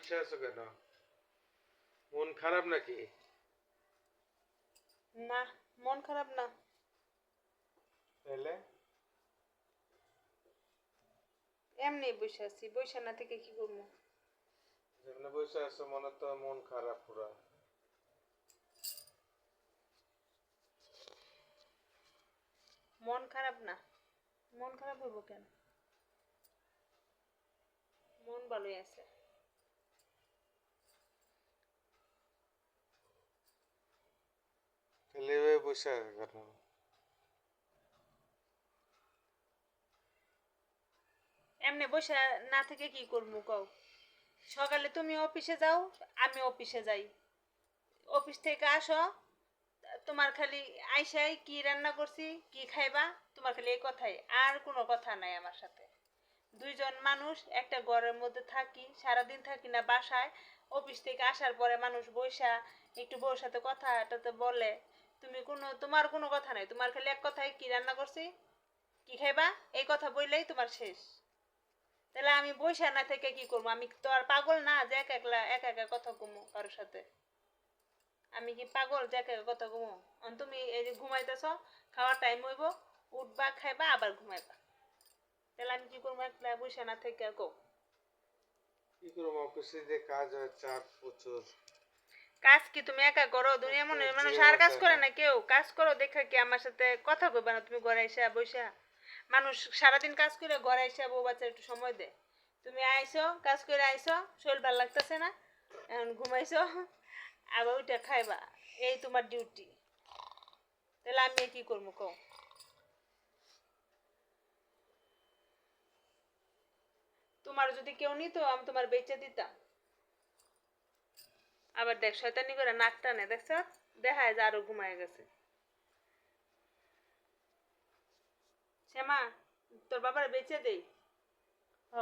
বসে আছো কেন? মন খারাপ নাকি? না মন খারাপ না। তাহলে এমনি বসে আছি বসে না থেকে কি করব? যেখানে বসে আছো মনে তো মন খারাপ পুরা। মন খারাপ না। মন খারাপ হইব কেন? মন ভালোই আছে তাহলে এভাবে বসে আছো এমনি বসে না থেকে কি করব কও? সকালে তুমি অফিসে যাও, আমি অফিসে যাই। অফিস থেকে আসো, তোমার খালি আইসাই কি রান্না করছি, কি খাইবা, তোমার খালি এই কথাই, আর কোনো কথা নাই আমার সাথে। দুইজন মানুষ, একটা ঘরের মধ্যে থাকি, সারাদিন থাকি না বাসায়, অফিস থেকে আসার পরে মানুষ বৈশা একটু বউর সাথে কথা টাতে বলে তুমি কোনো, তোমার কোনো কথা নাই, তোমার খালি এক কথাই, কি রান্না করছি? কি খাইবা? এই কথা বললেই তোমার শেষ। তাহলে আমি বসে না থেকে কি করব? আমি তো আর পাগল না যে এক একলা, এক একা কথা কমো কারোর সাথে। আমি কি পাগল যে একা একা কথা অন তুমি এই যে ঘুমাইতেছ, খাওয়ার টাইম হইব, উঠবা, খাইবা, আবার ঘুমাইবা। তাহলে আমি কি করব? একলা বসে না থেকে কো কি করব? অফিসে যে কাজ হয় চাপ প্রচুর কাজ কি তুমি একা করো? দুনিয়া মনে মানুষ আর কাজ করে না। কেউ। কাজ করো, দেখা কি আমার সাথে কথা কইবা না? তুমি ঘরে এসে বসে। মানুষ সারাদিন কাজ করে, ঘরে এসে বউ বাচ্চা একটু সময় দেয়। তুমি আইসো, কাজ করে আইসো, শরীর ভালো লাগতেছে না? এখন ঘুমাইছো, আবার ওইটা খাইবা। এই তোমার ডিউটি তাহলে আমি কি করব কও? তোমার যদি কেউ নিত, আমি তোমার বেচে দিতাম। আবার দেখ শয়তানি করে নাক টানে দেখছ? দেখায় যে আরও ঘুমায় গেছে। শ্যামা তোর বাবার বেচে দেই। হ।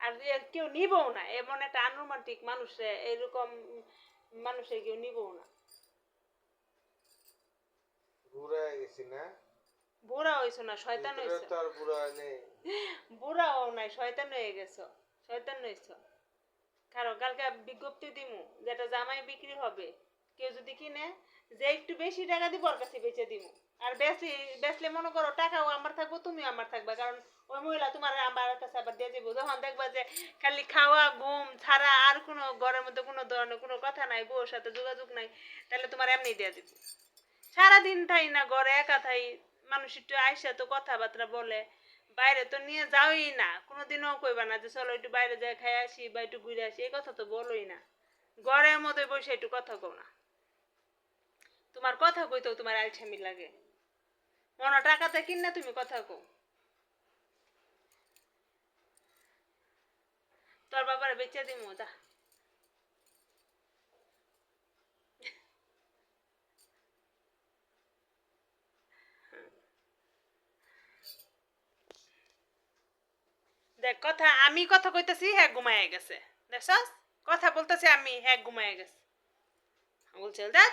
আর কেউ নিবও না। এমন একটা আনরোমান্টিক মানুষে এরকম মানুষে কেউ নিবও না। বুড়া হয়ে গেছি না? বুড়া হইছো না শয়তান হইছো। বুড়া বুড়াও নাই শয়তান হয়ে গেছো। শয়তান হইছো। কারও কালকে বিজ্ঞপ্তি দিমু যেটা জামাই বিক্রি হবে। কেউ যদি কিনে, যে একটু বেশি টাকা দিব ওর কাছে বেচে দিমু। আর বেশি বেচলে মনে করো টাকাও আমার থাকব, তুমিও আমার থাকবা। কারণ ওই মহিলা তোমার আমার কাছে আবার দিয়ে দেবো। যখন দেখবা যে খালি খাওয়া, ঘুম ছাড়া আর কোনো ঘরের মধ্যে কোনো ধরনের কোনো কথা নাই, বউর সাথে যোগাযোগ নাই, তাহলে তোমার এমনি দিয়ে দিব। সারাদিন থাই না, ঘরে একা থাই, মানুষ একটু আইসা তো কথাবার্তা বলে। বাইরে তো নিয়ে যাওই না। কোনোদিনও কইবা না যে, চলো একটু বাইরে যাই, খাই আসি বা একটু ঘুরে আসি, এই কথা তো বলোই না। ঘরের মধ্যে বসে একটু কথা কও না। তোমার কথা কইতেও তোমার আলছামি লাগে। মনে টাকাতে কিন তুমি কথা কও। তোর বাবার বেচে দিমু, যা। দেখ, কথা, আমি কথা কইতাছি হ্যাঁ ঘুমায় গেছে। দেখছস? কথা বলতেছি আমি হ্যাঁ ঘুমায় গেছে। বলছে, দেখ